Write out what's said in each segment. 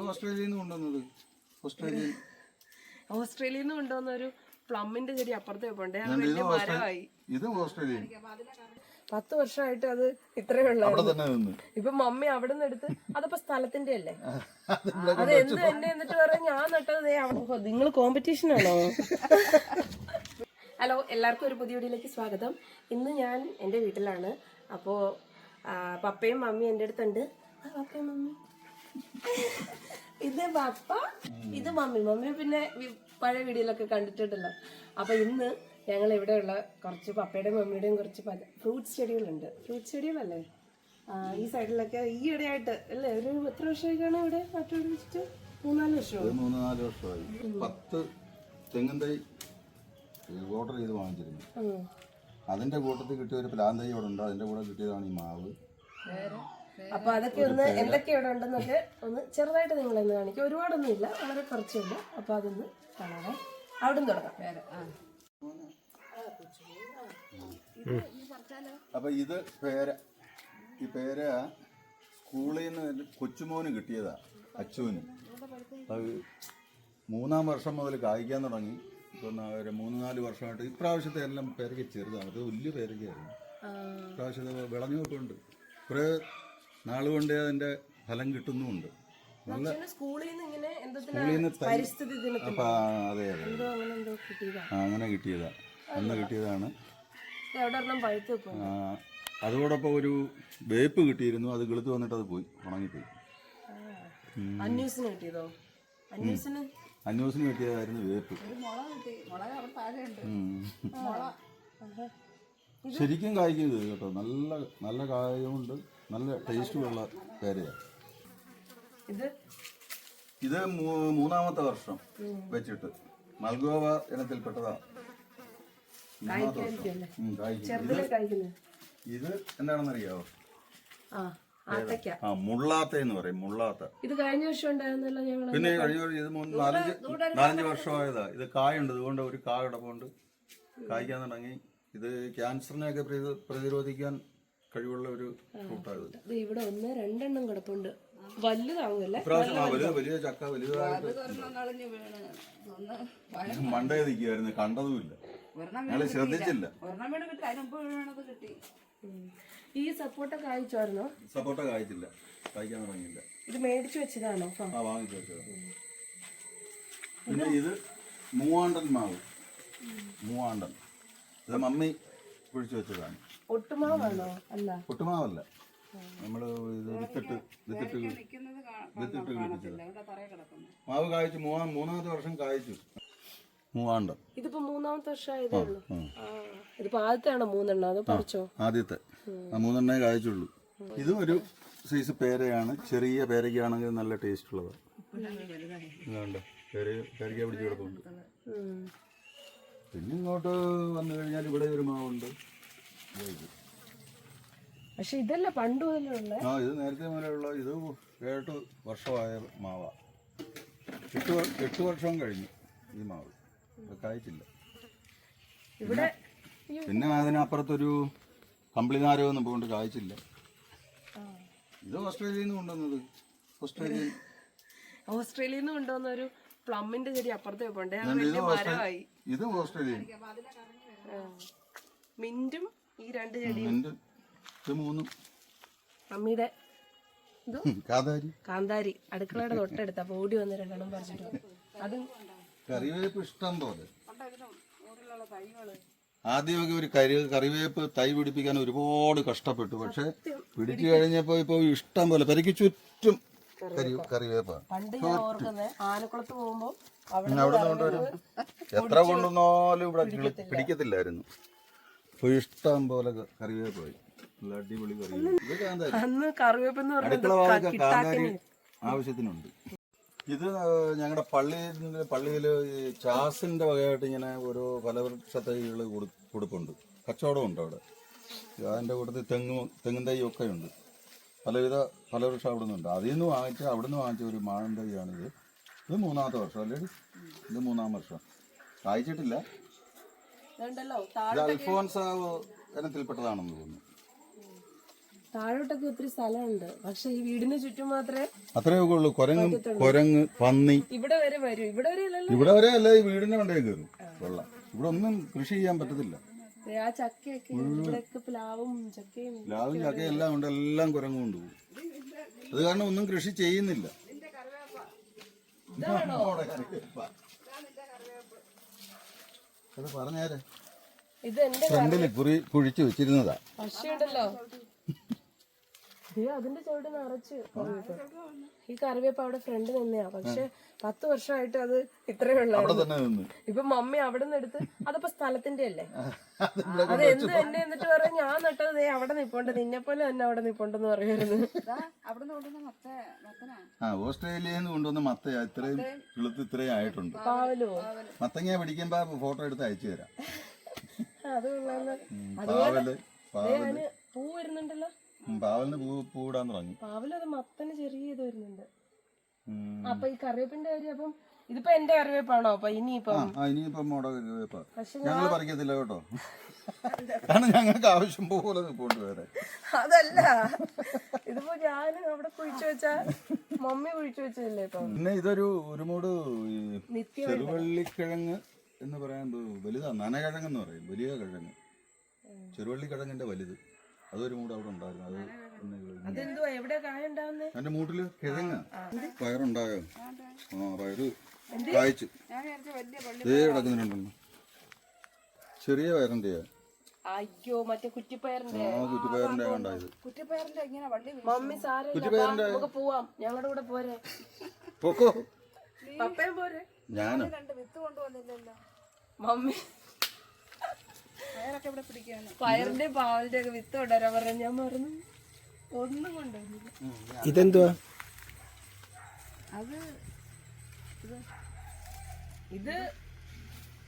ഇത് ഓസ്ട്രേലിയയിൽ നിന്ന് കൊണ്ടുവന്നത്. ഓസ്ട്രേലിയയിൽ. ഓസ്ട്രേലിയയിൽ നിന്ന് കൊണ്ടുവന്ന ഒരു പ്ലമ്മിന്റെ ചെടി അപ്പുറത്തെ പോണ്ടേ അത് വലിയ മരമായി. ഇത് ഓസ്ട്രേലിയയിൽ. പത്ത് വർഷമായിട്ട് അത് ഇത്രയേ ഉള്ളൂ അവിടെ തന്നെ നിന്ന്. ഇപ്പൊ മമ്മി അവിടെ നിന്ന് എടുത്ത് അതപ്പോ സ്ഥലത്തിന്റെ അല്ലേ? അത് എന്ത് തന്നെ എന്നിട്ട് പറയാം ഞാൻ നട്ടത് ദേ അവിടെ നിങ്ങൾ കോമ്പറ്റീഷൻ ആണോ? ഹലോ എല്ലാവർക്കും ഒരു പുതിയ വീഡിയോയിലേക്ക് സ്വാഗതം. ഇന്ന് ഞാൻ എന്റെ വീട്ടിലാണ്. അപ്പോൾ പപ്പയും മമ്മിയും എന്റെ അടുത്തുണ്ട്. ആ, പപ്പയും മമ്മി ഇത് പപ്പ ഇത് മമ്മി. മമ്മി പിന്നെ പഴയ വീഡിയോയിലൊക്കെ കണ്ടിട്ടുണ്ടല്ലോ. അപ്പൊ ഇന്ന് ഞങ്ങൾ ഇവിടെയുള്ള കുറച്ച് പപ്പയുടെയും മമ്മിയുടെയും കുറച്ച് ഫ്രൂട്ട്സ് ചെടികളുണ്ട് ഫ്രൂട്ട്സ് ചെടികളല്ലേ? ഈ സൈഡിലൊക്കെ ഈ ഇടയായിട്ട് അല്ലേ? ഒരു എത്ര വർഷമായിക്കാണ് കാണാം ഇവിടെ നട്ടുപിടിച്ചിട്ട് മൂന്നാൽ വർഷം ഇത് മൂന്ന് നാല് വർഷമായി. പത്ത് തെങ്ങും തൈ ഓർഡർ ചെയ്ത് വാങ്ങിച്ചിരുന്നു. അതിന്റെ കൂട്ടത്തിൽ കിട്ടിയ ഒരു പ്ലാൻ തൈ ഇവിടെ ഉണ്ട്. അതിന്റെ കൂടെ കിട്ടിയതാണ് ഈ മാവ്. അപ്പൊ അതൊക്കെ ഒന്ന് എന്തൊക്കെ ഇവിടെ ഉണ്ടെന്നൊക്കെ ഒന്ന് ചെറുതായിട്ട് നിങ്ങൾ ഒന്ന് കാണിക്കും. ഒരുപാടൊന്നും ഇല്ല വളരെ കുറച്ചുണ്ട്. അപ്പൊ അതൊന്ന് കാണാവേ. അവിടെ നിന്ന് തുടങ്ങാം. വേറെ ആ. അപ്പൊ ഇത് പേര ഈ പേര സ്കൂളിൽ നിന്ന് കൊച്ചുമോന് കിട്ടിയതാ അച്ചുവിന് അത് മൂന്നാം വർഷം മുതൽ കായ്ക്കാൻ തുടങ്ങി. ഇപ്പം ഒരു മൂന്ന് നാല് വർഷമായിട്ട് ഇപ്രാവശ്യത്തെ എല്ലാം പേരയ്ക്ക് ചെറുതാണ്. അത് വലിയ പേരയ്ക്കായിരുന്നു. ഇപ്രാവശ്യത്തെ വിളഞ്ഞു നോക്കുന്നുണ്ട് കുറേ നാളുകൊണ്ട് അതിന്റെ ഫലം കിട്ടുന്നുമുണ്ട്. നല്ല സ്കൂളിൽ നിന്ന് ഇങ്ങനെ എന്തോ സ്കൂളിൽ നിന്ന് പരിസ്ഥിതി അപ്പം അതെ അതെ അങ്ങനെ കിട്ടിയതാ. ആ, അങ്ങനെ കിട്ടിയതാ. അന്ന് കിട്ടിയതാണ്. ഇത് അവിടെ ഒരെണ്ണം പഴുത്ത് വെക്കും ആ, അതോടൊപ്പം ഒരു വേപ്പ് കിട്ടിയിരുന്നു. അത് കിളുത്ത് വന്നിട്ട് അത് പോയി ഉണങ്ങിപ്പോയി. അന്യൂസിന് കിട്ടിയതോ? അന്യൂസിന്? അന്വേഷണം കിട്ടിയതായിരുന്നു വേപ്പ്. ഉം. ശരിക്കും കായ്ക്കുന്നത് കേട്ടോ. നല്ല നല്ല കായമുണ്ട് നല്ല ടേസ്റ്റുമുള്ള പേരയാണ് ഇത്? ഇത് മൂന്നാമത്തെ വർഷം വെച്ചിട്ട്. മൽഗോവ ഇനത്തിൽപ്പെട്ടതാണ്. ഇത് എന്താണെന്നറിയാവോ? ആ മുള്ളാത്ത എന്ന് പറയും മുള്ളാത്ത. ഇത് കഴിഞ്ഞ വർഷം പിന്നെ കഴിഞ്ഞ ഇത് നാലഞ്ച് നാലഞ്ച് വർഷമായതാ. ഇത് കായുണ്ട് ഇതുകൊണ്ട് ഒരു കായ കിടപ്പുണ്ട്. കായ്ക്കാൻ തുടങ്ങി. ഇത് ക്യാൻസറിനെയൊക്കെ പ്രതി- പ്രതിരോധിക്കാൻ കഴിവുള്ള ഒരു ഫ്രൂട്ടാണ് ഇവിടെ ഒന്ന് രണ്ടെണ്ണം കിടപ്പുണ്ട്. ആ വലിയ ചക്ക വലുതായിട്ട് മണ്ടേ നിൽക്കുമായിരുന്നു കണ്ടതുമില്ല. ഞങ്ങൾ ശ്രദ്ധിച്ചില്ല. ഈ സപ്പോർട്ട കായ്ച്ചായിരുന്നോ സപ്പോർട്ട കായ്ച്ചില്ല കായ്ക്കാൻ തുടങ്ങിയില്ല. ഇത് മേടിച്ചു വെച്ചതാണോ? ആ വാങ്ങിച്ചു വെച്ചതാണ്. പിന്നെ ഇത് മൂവാണ്ടൻ മാവ്. മൂവാണ്ടൻ. ഇത് മമ്മി കുഴിച്ചു വെച്ചതാണ്. ഒട്ടുമാവാണോ? അല്ല. ഒട്ടുമാവല്ല. നമ്മൾ വിത്തിട്ട് വിത്തിട്ട് നിൽക്കുന്നത് വിത്തിട്ട് കിടക്കുന്നു. മാവ് കായ്ച്ചു. മൂന്നാം മൂന്നാമത്തെ വർഷം കായ്ച്ചു. മൂവാണ്ട്. ഇതിപ്പോ മൂന്നാമത്തെ വർഷമായതേ ഉള്ളൂ. ആ. ഇതിപ്പോ ആദ്യത്തെ ആണോ മൂന്നെണ്ണം? അതോ പറിച്ചോ? ആദ്യത്തെ. ആ മൂന്നെണ്ണേ കായ്ച്ചുള്ളൂ. ഇതും ഒരു സൈസ് പേരയാണ്. ചെറിയ പേരയ്ക്കാണെങ്കിൽ നല്ല ടേസ്റ്റ് ഉള്ളത്. ഇതുണ്ട്. പേര പേരയ്ക്ക പിടിച്ചു കിടപ്പുണ്ട്. പിന്നെ ഇങ്ങോട്ട് വന്നു കഴിഞ്ഞാൽ ഇവിടെ ഒരു മാവുണ്ട്. പക്ഷെ ഇതല്ല പണ്ട് മുതലുള്ള ആ ഇത് നേരത്തെ മുതലുള്ള ഇത് ഏഴ് വർഷമായ മാവ. എട്ട് എട്ട് വർഷം കഴിഞ്ഞു ഈ മാവ്. കായ്ച്ചില്ല. ഇവിടെ പിന്നെ അതിനപ്പുറത്തൊരു കമ്പിളിനാരോ എന്നും പോകൊണ്ട് കായ്ച്ചില്ല. ഇത് ഓസ്ട്രേലിയയിൽ നിന്ന് കൊണ്ടുവന്നത്. ഓസ്ട്രേലിയയിൽ. ഓസ്ട്രേലിയയിൽ നിന്ന് കൊണ്ടുവന്ന ഒരു പ്ലമ്മിന്റെ ചെടി അപ്പുറത്തെ പോണ്ടേ അത് ഇത് വലിയ മരമായി. ഇത് ഓസ്ട്രേലിയയിൽ ആ. മിന്റും ഈ രണ്ട് ചെടിയും. ഇത് മൂന്നും. കാതാരി കാന്താരി. അടുക്കളയുടെ തൊട്ടടുത്ത്. ഓടി വന്ന് രണ്ടെണ്ണം പറിച്ചിട്ട് അത് കറിവേപ്പ് ഇഷ്ടം പോലെ. ആദ്യമൊക്കെ ഒരു കരി കറിവേപ്പ് തൈ പിടിപ്പിക്കാൻ ഒരുപാട് കഷ്ടപ്പെട്ടു. പക്ഷെ പിടിച്ചു കഴിഞ്ഞപ്പോൾ ഇപ്പോൾ ഇഷ്ടം പോലെ. പെരയ്ക്ക് ചുറ്റും പണ്ട് ഞാൻ ഓർക്കുന്നത് ആനക്കുളത്ത് അവിടെ കൊണ്ടുവരും. എത്ര കൊണ്ടുവന്നാലും ഇവിടെ പിടിക്കത്തില്ലായിരുന്നു. ഇപ്പോൾ ഇഷ്ടം പോലെ ക- കറിവേപ്പായി നല്ല അടിപൊളി കറിവേപ്പ് അന്ന് എന്ന് പറഞ്ഞാൽ ആവശ്യത്തിനുണ്ട്. ഇത് ഞങ്ങളുടെ പള്ളിയിൽ പള്ളിയിൽ ഈ ചാസിന്റെ വകയായിട്ട് ഇങ്ങനെ ഓരോ ഫലവൃക്ഷ തൈകൾ കൊടുപ്പുണ്ട്. കച്ചവടമുണ്ട് അവിടെ. അതിന്റെ കൂട്ടത്തിൽ തെങ്ങും തെങ്ങും തൈ ഒക്കെ ഉണ്ട്. പലവിധ ഫലവൃക്ഷം അവിടെ നിന്നുണ്ട് അതിൽ നിന്ന് വാങ്ങിച്ച അവിടെ നിന്ന് വാങ്ങിച്ച ഒരു മാഴൻ തൈയാണിത് ഇത് മൂന്നാമത്തെ വർഷം അല്ലേ ഇത് മൂന്നാം വർഷം. കായ്ച്ചിട്ടില്ല. ഇത് അൽഫോൻസ ഇനത്തിൽപ്പെട്ടതാണെന്ന് തോന്നുന്നു. താഴോട്ടൊക്കെ ഒത്തിരി സ്ഥലമുണ്ട്. പക്ഷെ ഈ വീടിന് ചുറ്റും മാത്രമേ അത്രേ ഉള്ളൂ. കുരങ്ങ് കുരങ്ങ് പന്നി. ഇവിടെ വരെ വരും. ഇവിടെ വരെ ഇവിടെ വരെ അല്ല ഈ വീടിന്റെ മണ്ടേ കയറും. വെള്ളം ഇവിടെ ഒന്നും കൃഷി ചെയ്യാൻ പറ്റത്തില്ല. ആ ചക്കയൊക്കെ ഇവിടെയൊക്കെ പ്ലാവും ചക്കയും ലാവും ചക്കയും എല്ലാം ഉണ്ട്. എല്ലാം കുരങ്ങ് കൊണ്ടുപോകും അത് കാരണം ഒന്നും കൃഷി ചെയ്യുന്നില്ല. അത് പറഞ്ഞേരെ. ഇത് എന്റെ ഫ്രണ്ടിൽ കുറി കുഴിച്ചു വെച്ചിരുന്നതാ. പക്ഷിയുണ്ടല്ലോ അയ്യോ അതിന്റെ ചോട്ട് നിറച്ച്. ഈ കറിവേപ്പ് അവിടെ ഫ്രണ്ട് നിന്നെയാ. പക്ഷെ പത്ത് വർഷമായിട്ട് അത് ഇത്രയേ അവിടെ ഉള്ളായിരുന്നു തന്നെ നിന്ന്. ഇപ്പൊ മമ്മി അവിടെ നിന്ന് എടുത്ത് അതപ്പോ സ്ഥലത്തിന്റെ അല്ലേ? അത് എന്ത് എന്നെ എന്നിട്ട് പറയാം ഞാൻ നട്ടത് ദേ അവിടെ നിപ്പോണ്ട്. നിന്നെ പോലെ തന്നെ അവിടെ നിപ്പോണ്ടെന്ന് പറയുമായിരുന്നു നിന്ന് കൊണ്ടുവന്ന മത്ത ഓസ്ട്രേലിയയിൽ നിന്ന് കൊണ്ടുവന്ന മത്തയാ ഇത്രയും കിളുത്ത് ഇത്രയും ആയിട്ടുണ്ട്. പാവലോ. മത്തങ്ങ പിടിക്കുമ്പോ ഫോട്ടോ എടുത്ത് അയച്ചു തരാം. അത് ദേ പാവൽ. പൂ വരുന്നുണ്ടല്ലോ. പാവലിന് പൂ പൂവിടാൻ തുടങ്ങി അത് മത്തന് ചെറിയ ഇത് വരുന്നുണ്ട്. അപ്പൊ ഈ കറിവേപ്പിന്റെ കാര്യം അപ്പം ഇതിപ്പോ എന്റെ കറിവേപ്പാണോ? അപ്പൊ ഇനിയിപ്പം ആ ആ, ഇനിയിപ്പം മോട കറിവേപ്പാ. പക്ഷെ ഞങ്ങൾ പറിക്കത്തില്ല കേട്ടോ. കാരണം ഞങ്ങൾക്ക് ആവശ്യം പോലെ നിൽപ്പുണ്ട് വേറെ. അതല്ല. ഇതിപ്പോ ഞാൻ അവിടെ കുഴിച്ചു വെച്ച മമ്മി കുഴിച്ചു വെച്ചതല്ലേ ഇപ്പൊ? പിന്നെ ഇതൊരു ഒരു മൂട് ഈ നിത്യം ചെറുവള്ളിക്കിഴങ്ങ് എന്ന് പറയാൻ വലുതാ. നനകിഴങ്ങ് എന്ന് പറയും. വലിയ കിഴങ്ങ്. ചെറുവള്ളിക്കിഴങ്ങിന്റെ വലുത്. അതൊരു മൂട് അവിടെ ഉണ്ടായിരുന്നു. അത് പിന്നെ അതെന്തുവാ? എവിടെ കായ ഉണ്ടാവുന്നേ? അതിന്റെ മൂട്ടിൽ കിഴങ്ങ. പയറുണ്ടായോ? ആ പയറ് കായ്ച്ചു. ഞാൻ വിചാരിച്ച വലിയ പള്ളി ഇതേ കിടക്കുന്നുണ്ടല്ലോ. ചെറിയ പയറിന്റെയാ. അയ്യോ മറ്റേ കുറ്റിപ്പയറിന്റെ. ആ കുറ്റിപ്പയറിന്റെ ഉണ്ടായത് കുറ്റിപ്പയറിന്റെ ഇങ്ങനെ വള്ളി. മമ്മി സാരമില്ല. നമുക്ക് പോവാം. ഞങ്ങളുടെ കൂടെ പോരെ. പൊക്കോ. പപ്പയും പോരെ. ഞാനും? രണ്ട് വിത്ത് കൊണ്ടുവന്നില്ലല്ലോ. മമ്മി പയറൊക്കെ ഇവിടെ പിടിക്കാണ് പയറിന്റെ പാവലിന്റെ ഒക്കെ വിത്ത് കൊണ്ടുവരാൻ പറഞ്ഞു ഞാൻ മറന്നു. ഒന്നും കൊണ്ടുവന്നില്ല. ഇതെന്തുവാ? അത് ഇത്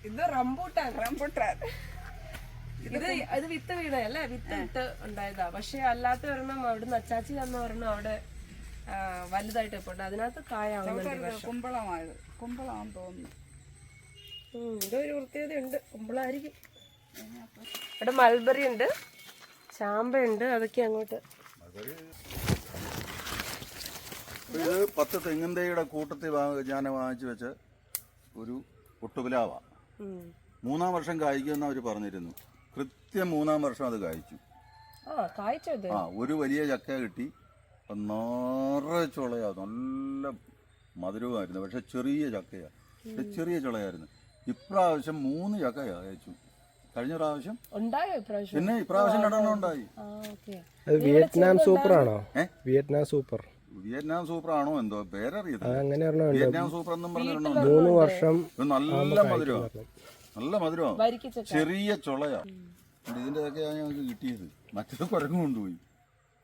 ഇത് റംബൂട്ടാൻ റംബൂട്ടാൻ ഇത് അത് വിത്ത് വീണല്ലേ വിത്ത് ഇട്ട് ഉണ്ടായതാ. പക്ഷെ അല്ലാത്ത ഒരെണ്ണം അവിടുന്ന് അച്ചാച്ചി തന്ന ഒരെണ്ണം അവിടെ വലുതായിട്ട് ഇപ്പോണ്ട് അതിനകത്ത് കായാവുന്നുണ്ട്. കുമ്പളമായത്. കുമ്പളമാണെന്ന് തോന്നുന്നു. ഇതൊരു ഇതൊരു ഉണ്ട് കുമ്പളായിരിക്കും ഇവിടെ മൽബറി ഉണ്ട് ചാമ്പയുണ്ട് അതൊക്കെ അങ്ങോട്ട്. ഇത് പത്ത് തെങ്ങിൻ തൈയുടെ കൂട്ടത്തിൽ ഞാൻ വാങ്ങിച്ചു വെച്ച ഒരു ഒട്ടുപിലാവ മൂന്നാം വർഷം കായ്ക്കുമെന്ന് അവർ പറഞ്ഞിരുന്നു. കൃത്യം മൂന്നാം വർഷം അത് കായ്ച്ചു. ആ ഒരു വലിയ ചക്ക കിട്ടി. നിറയെ ചുളയാ. നല്ല മധുരവുമായിരുന്നു. പക്ഷെ ചെറിയ ചക്കയാ. ചെറിയ ചുളയായിരുന്നു. ഇപ്രാവശ്യം മൂന്ന് ചക്ക കായ്ച്ചു. കഴിഞ്ഞ പ്രാവശ്യം? ഉണ്ടായോ ഇപ്രാവശ്യം? പിന്നെ ഇപ്രാവശ്യം രണ്ടെണ്ണം ഉണ്ടായി. ആ ഓക്കെ. അത് വിയറ്റ്നാം സൂപ്പർ ആണോ? ഏ? Vietnam super. വിയറ്റ്നാം സൂപ്പർ ആണോ എന്തോ അങ്ങനെ ഒരെണ്ണം വിയറ്റ്നാം സൂപ്പർ എന്നും പറഞ്ഞിട്ടുണ്ടോ മൂന്ന് വർഷം ഇത് നല്ല മധുരമാണ് നല്ല മധുരമാണ് ചെറിയ ചുളയാ. ഇതിന്റെ ഒക്കെ ഞങ്ങൾക്ക് കിട്ടിയത്. മറ്റേത് കുരങ്ങ് കൊണ്ടുപോയി.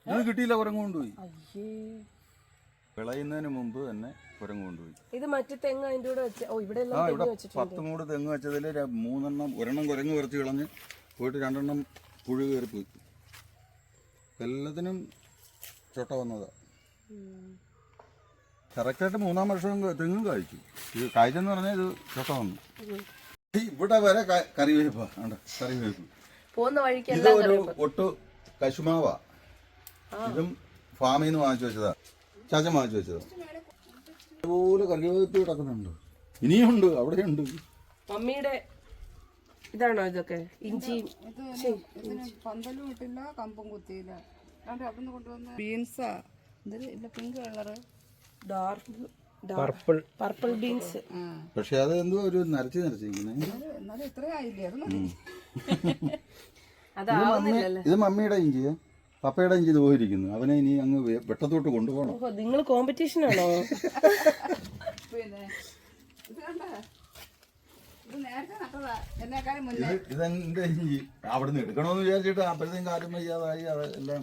ഇത് കിട്ടിയില്ല കുരങ്ങ് കൊണ്ടുപോയി. അയ്യേ. വിളയുന്നതിന് മുമ്പ് തന്നെ കുരങ്ങ് കൊണ്ടുപോയി. ഇത് മറ്റു തെങ്ങ് അതിന്റെ കൂടെ വെച്ച് ഓ ഇവിടെ ആ എല്ലാം ഇവിടെ തെങ്ങ് വെച്ചിട്ടുണ്ട്. പത്ത് മൂട് തെങ്ങ് വെച്ചതിൽ മൂന്നെണ്ണം ഒരെണ്ണം കുരങ്ങ് കുറച്ച് കളഞ്ഞ് പോയിട്ട് രണ്ടെണ്ണം പുഴു കയറി പോയി. എല്ലാത്തിനും ചൊട്ട വന്നതാ. ഉം. കറക്റ്റായിട്ട് മൂന്നാം വർഷം ക- തെങ്ങും കായ്ച്ചു. ഇത് കായ്ച്ചെന്ന് പറഞ്ഞാൽ ഇത് ചൊട്ട വന്നു. ഈ ഇവിടെ വരെ ക- കറിവേപ്പാ ആണ്ട കറിവേപ്പ്. പോകുന്ന വഴിക്ക് ഇത് എല്ലാം ഒരു ഒട്ട് കശുമാവാ. ഇതും ഫാമിൽ നിന്ന് വാങ്ങിച്ചു വെച്ചതാ. ചാച്ചൻ വാങ്ങിച്ചു വെച്ചത്. അതുപോലെ കറിവേപ്പ് കിടക്കുന്നുണ്ട്. ഇനിയുണ്ട് അവിടെയുണ്ട് മമ്മിയുടെ ഇതാണോ ഇതൊക്കെ? ഇഞ്ചി. പന്തലും ഇട്ടില്ല കമ്പും കുത്തിയില്ല. അവിടെ കൊണ്ടുവന്ന ബീൻസാ ഇതിൽ ഇല്ല pink colour dark purple purple beans പക്ഷെ അത് എന്തോ ഒരു നരച്ച് നരച്ചിരിക്കുന്നത് ഇത് മമ്മിയുടെ ഇഞ്ചിയാ. പപ്പയുടെ ഇഞ്ചി ദോഹിരിക്കുന്നു. പോയിരിക്കുന്നു അവനെ ഇനി അങ്ങ് വെ- വെട്ടത്തോട്ട് കൊണ്ടുപോകണം. ഓഹോ നിങ്ങൾ കോമ്പറ്റീഷൻ ആണോ? പിന്നെ ഇത് കണ്ട? ഇത് നേരത്തെ നട്ടതാ. എന്നെക്കാളും മുന്നേ. ഇത് ഇതെന്റെ ഇഞ്ചി. അവിടുന്ന് എടുക്കണമെന്ന് വിചാരിച്ചിട്ട് അപ്പോഴത്തേക്കും കാര്യം വയ്യാതായി. അതെല്ലാം എല്ലാം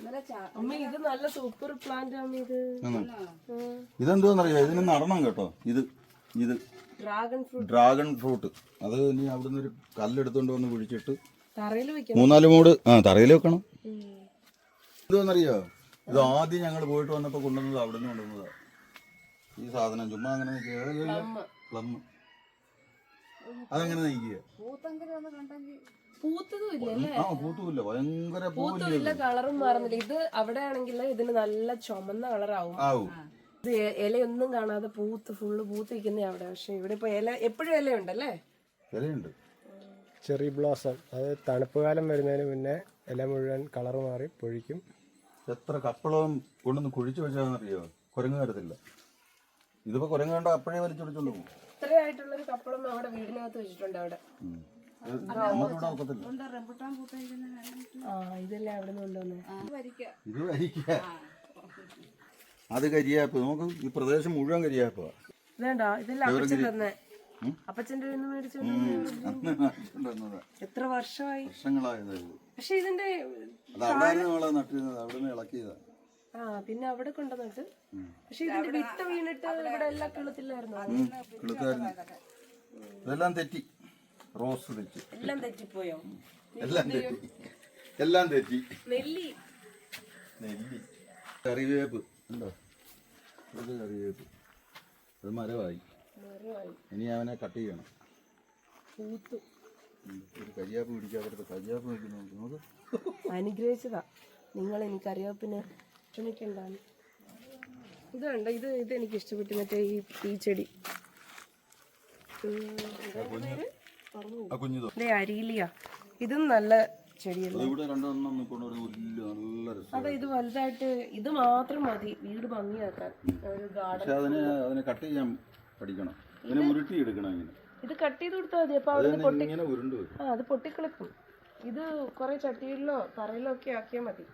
ഇന്നലെ ചാ അമ്മ ഇത് നല്ല സൂപ്പർ പ്ലാന്റ് ആണ് ഇത്? ഇതെന്തോന്നറിയോ? ഇതിന് നടണം കേട്ടോ. ഇത് ഇത് ഡ്രാഗൺ ഫ്രൂട്ട് ഡ്രാഗൺ ഫ്രൂട്ട് അത് ഇനി അവിടുന്ന് ഒരു കല്ലെടുത്തോണ്ട് വന്ന് കുഴിച്ചിട്ട് മൂന്നാൽ മൂട് ആ തറയിൽ വെക്കണം. എന്തോന്നറിയോ ഇത് ആദ്യം ഞങ്ങൾ പോയിട്ട് വന്നപ്പോ കൊണ്ടുവന്നത് അവിടെ നിന്ന് കൊണ്ടുവന്നതാ. ഈ സാധനം ചുമ്മാ അങ്ങനെ പ്ലം. അതെങ്ങനെ നയിക്കുക ആ പൂത്തുമില്ല. ഭയങ്കര പൂവില്ല കളറും മാറുന്നില്ല. ഇത് അവിടെ ആണെങ്കിൽ ഇതിന് നല്ല ചുമന്ന കളറാവും. ആവും. ഇത് ഇലയൊന്നും കാണാതെ പൂത്ത് ഫുള്ള് പൂത്ത് നിൽക്കുന്ന അവിടെ. പക്ഷെ ഇവിടെ ഇപ്പൊ ഇല എപ്പോഴും ഇലയുണ്ടല്ലേ? വിലയുണ്ട് ചെറി ബ്ലോസം. അത് തണുപ്പ് കാലം വരുന്നതിന് മുന്നേ ഇല മുഴുവൻ കളർ മാറി പൊഴിക്കും. എത്ര കപ്പളവും കൊണ്ടൊന്ന് കുഴിച്ചു വെച്ചാന്നറിയോ കുരങ്ങ് വരത്തില്ല. ഇതിപ്പോ കുരങ്ങ് കണ്ട അപ്പോഴേ വലിച്ചൊടിച്ചോണ്ട് പോകും. ഇത്രയായിട്ടുള്ളൊരു കപ്പളം അവിടെ വീടിനകത്ത് വെച്ചിട്ടുണ്ട് അവിടെ. ഉം. ഇത് നമുക്കിവിടെ ഒക്കത്തില്ല എന്താ റംബുട്ടാൻ കൂട്ടായിരിക്കുന്ന കാര്യം ആ ഇതെല്ലാം അവിടെ നിന്ന് കൊണ്ടുവന്നേ. വരിക്ക. ഇത് കരിക്ക അത് കരിയാപ്പ്. നമുക്ക് ഈ പ്രദേശം മുഴുവൻ കരിയാപ്പാ. ഇതേണ്ടാ ഇതെല്ലാം തന്നെ. അപ്പച്ചന്റെ എത്ര വർഷമായി? വർഷങ്ങളായത്. പക്ഷെ ഇതിന്റെ ആ പിന്നെ അവിടെ കൊണ്ടുവന്നിട്ട്? പക്ഷെ ഇതിന്റെ വിത്ത് വീണിട്ട് ഇവിടെ എല്ലാം കിളത്തില്ലായിരുന്നു? ഇതെല്ലാം തെറ്റി. റോസ് തെറ്റി. എല്ലാം തെറ്റിപ്പോയോ? എല്ലാം തെറ്റി. എല്ലാം തെറ്റി. നെല്ലി. നെല്ലി. കറിവേപ്പ്. ഉണ്ടോ? ഇത് കറിവേപ്പ്. അത് മരവായി മരമായി. ഇനി അവനെ കട്ട് ചെയ്യണം. ഒരു കയ്യാപ്പ് പിടിക്കാത്ത കയ്യാപ്പ് കരിയാപ്പ് നിൽക്കുന്നു നോക്ക് അനുഗ്രഹിച്ചതാ. നിങ്ങൾ എനിക്ക് അറിയാപ്പിന് ഇത് കണ്ട? ഇത് ഇത് എനിക്ക് ഇഷ്ടപ്പെട്ടു. മറ്റേ ഈ ഈ ചെടി. ഉം, ഇതാ. നല്ല അതെ ഇത് വലുതായിട്ട് ഇത് മാത്രം മതി. വീട് ഭംഗിയാക്കാൻ. ഒരു ഗാർഡൻ അതിനെ കട്ട് ചെയ്യാൻ പഠിക്കണം. ഇങ്ങനെ ഉരുട്ടി എടുക്കണം ഇങ്ങനെ. ഇത് കട്ട് ചെയ്ത് കൊടുത്താൽ മതി. അപ്പൊ അവിടെ പൊട്ടി ഇങ്ങനെ ഉരുണ്ട് വരും ആ അത് പൊട്ടിക്കളിക്കും. ഇത് കുറെ ചട്ടിയിലോ പറയിലോ ഒക്കെ ആക്കിയാൽ മതി.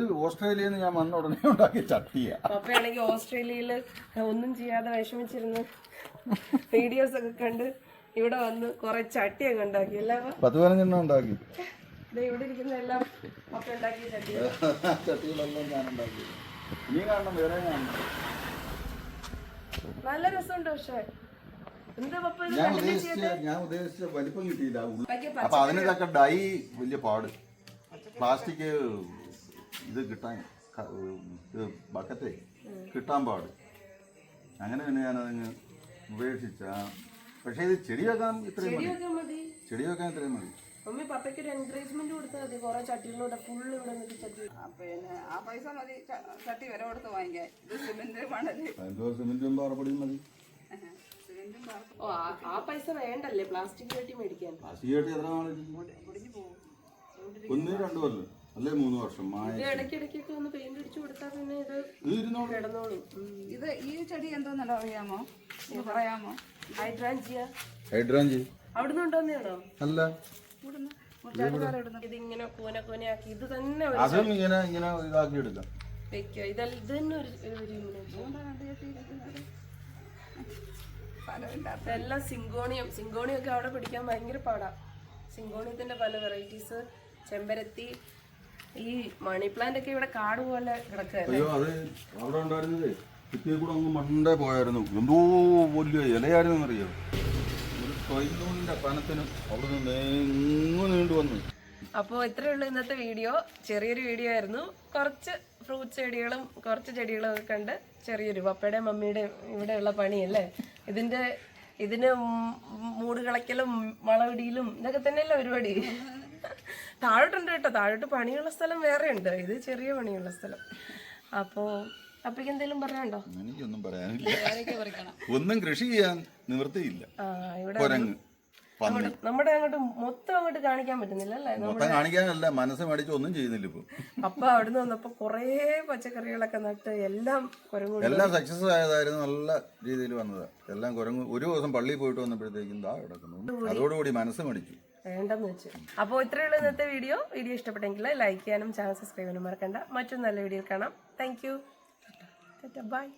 ഇത് ഓസ്ട്രേലിയയിൽ നിന്ന് ഞാൻ വന്ന ഉടനെ ഉണ്ടാക്കിയ ചട്ടിയാ. പപ്പയാണെങ്കിൽ ഓസ്ട്രേലിയയിൽ ഒന്നും ചെയ്യാതെ വിഷമിച്ചിരുന്ന് വീഡിയോസ് ഒക്കെ കണ്ട് ഇവിടെ വന്ന് കുറെ ചട്ടിയൊക്കെ ഉണ്ടാക്കി. അല്ലേ? പത്ത് പതിനഞ്ചെണ്ണം ഉണ്ടാക്കി. ഇവിടെ ഇരിക്കുന്ന എല്ലാം പപ്പ ഉണ്ടാക്കിയ ചട്ടി ചട്ടികളെല്ലാം ഞാൻ ഉണ്ടാക്കി നീ കാണണം വേറെ കാണണം. നല്ല രസമുണ്ട് പക്ഷേ. ഞാൻ ഉദ്ദേശിച്ച ഞാൻ ഉദ്ദേശിച്ച വലിപ്പം കിട്ടിയില്ല. അപ്പൊ അതിനൊക്കെ ഡൈ വലിയ പാട്. പ്ലാസ്റ്റിക് ഇത് കിട്ടാൻ ഇത് ബക്കറ്റേ കിട്ടാൻ പാട്. അങ്ങനെ പിന്നെ ഞാനതങ്ങ് ഉപേക്ഷിച്ച. പക്ഷേ ഇത് ചെടി വെക്കാൻ ഇത്രയും മതി. ചെടി വെക്കാൻ ഇത്രയും മതി. മമ്മി പപ്പയ്ക്ക് ഒരു എൻകറേജ്മെന്റ് കൊടുത്താൽ മതി. കുറെ ചട്ടികളിലൂടെ ഫുള്ള് ഇവിടെ നിന്നിട്ട് ചട്ടി. ആ, പിന്നെ ആ പൈസ മതി. ചട്ടി വരെ കൊടുത്ത് വാങ്ങിക്കാൻ. ഇത് സിമെന്റ് മണൽ സിമെന്റും പാറപ്പൊടിയും മതി. സിമെന്റും ഓ ആ- പൈസ വേണ്ടല്ലേ? പ്ലാസ്റ്റിക് ചട്ടി മേടിക്കാൻ. പ്ലാസ്റ്റിക് ചട്ടി എത്ര പൊടിഞ്ഞു പോകും. ഒന്ന് രണ്ടു കൊല്ലം. അല്ലേ മൂന്ന് വർഷം? ഇടയ്ക്കിടയ്ക്കൊക്കെ ഒന്ന് പെയിന്റ് അടിച്ചു കൊടുത്താൽ പിന്നെ ഇത് കിടന്നോളും. ഇത് ഈ ചെടി എന്തോന്നല്ലോ അറിയാമോ? ഇത് പറയാമോ? ഹൈഡ്രാഞ്ചിയ ഹൈഡ്രാഞ്ചി അവിടുന്ന് കൊണ്ടുവന്നതാണോ? അല്ല. ഇവിടുന്ന് ഇത് ഇങ്ങനെ കൂന കൂനയാക്കി. ഇത് തന്നെ അതും ഇങ്ങനെ ഇങ്ങനെ ഇതാക്കി എടുക്കാം. വെക്കുക. ഇതെല്ലാം ഇത് തന്നെ ഒരു ഒരു ഇങ്ങനെ. സ്ഥലമില്ലാത്ത ഇതെല്ലാം സിങ്കോണിയം. സിങ്കോണിയം ഒക്കെ അവിടെ പിടിക്കാൻ ഭയങ്കര പാടാ. സിങ്കോണിയത്തിന്റെ പല വെറൈറ്റീസ് ചെമ്പരത്തി ഈ മണി പ്ലാന്റ് ഒക്കെ ഇവിടെ കാട് പോലെ കിടക്കുകയല്ലേ? അയ്യോ അത് അവിടെ ഉണ്ടായിരുന്നതേ കിട്ടിയ മണ്ടേ പോയായിരുന്നു. എന്തോ വലിയ ഇലയായിരുന്നു അറിയോ ഒരു തൊഴിലൂണിന്റെ കനത്തിന് അവിടെ നിന്ന് നീണ്ടു വന്നു. അപ്പോൾ ഇത്രയുള്ള ഇന്നത്തെ വീഡിയോ. ചെറിയൊരു വീഡിയോ ആയിരുന്നു. കുറച്ച് ഫ്രൂട്ട്സ് ചെടികളും കുറച്ച് ചെടികളും ഒക്കെ കണ്ട് ചെറിയൊരു പപ്പയുടെയും മമ്മിയുടെയും ഇവിടെയുള്ള പണിയല്ലേ? ഇതിന്റെ ഇതിന് മൂട് കളയ്ക്കലും വളവിടിയിലും ഇതൊക്കെ തന്നെയല്ലേ പരിപാടി താഴോട്ടുണ്ട് കേട്ടോ. താഴോട്ട് പണിയുള്ള സ്ഥലം വേറെ ഉണ്ട് ഇത് ചെറിയ പണിയുള്ള സ്ഥലം. അപ്പോൾ അപ്പയ്ക്ക് എന്തെങ്കിലും പറയാനുണ്ടോ? എനിക്കൊന്നും പറയാനില്ല. ഒന്നും കൃഷി ചെയ്യാൻ നിവൃത്തിയില്ല. ആ ഇവിടെ കുരങ്ങ് നമ്മുടെ അങ്ങോട്ട് മൊത്തം അങ്ങോട്ട് കാണിക്കാൻ പറ്റുന്നില്ല അല്ലേ? മൊത്തം കാണിക്കാനല്ല മനസ്സ് മേടിച്ച് ഒന്നും ചെയ്യുന്നില്ല ഇപ്പൊ. അപ്പൊ അവിടുന്ന് വന്നപ്പോ കൊറേ പച്ചക്കറികളൊക്കെ നട്ട് എല്ലാം കുരങ്ങു എല്ലാം സക്സസ് ആയതായിരുന്നു നല്ല രീതിയിൽ വന്നത്. എല്ലാം കുരങ്ങ് ഒരു ദിവസം പള്ളിയിൽ പോയിട്ട് വന്നപ്പോഴത്തേക്കും ദാ കിടക്കുന്നു. അതോടുകൂടി മനസ്സ് മേടിച്ചു. വേണ്ടെന്ന് വെച്ചു. അപ്പോൾ ഇത്രയുള്ള ഇന്നത്തെ വീഡിയോ. വീഡിയോ ഇഷ്ടപ്പെട്ടെങ്കിൽ ലൈക്ക് ചെയ്യാനും ചാനൽ സബ്സ്ക്രൈബ് ചെയ്യാനും മറക്കണ്ട. മറ്റൊരു നല്ല വീഡിയോയിൽ കാണാം. Thank Tata, bye.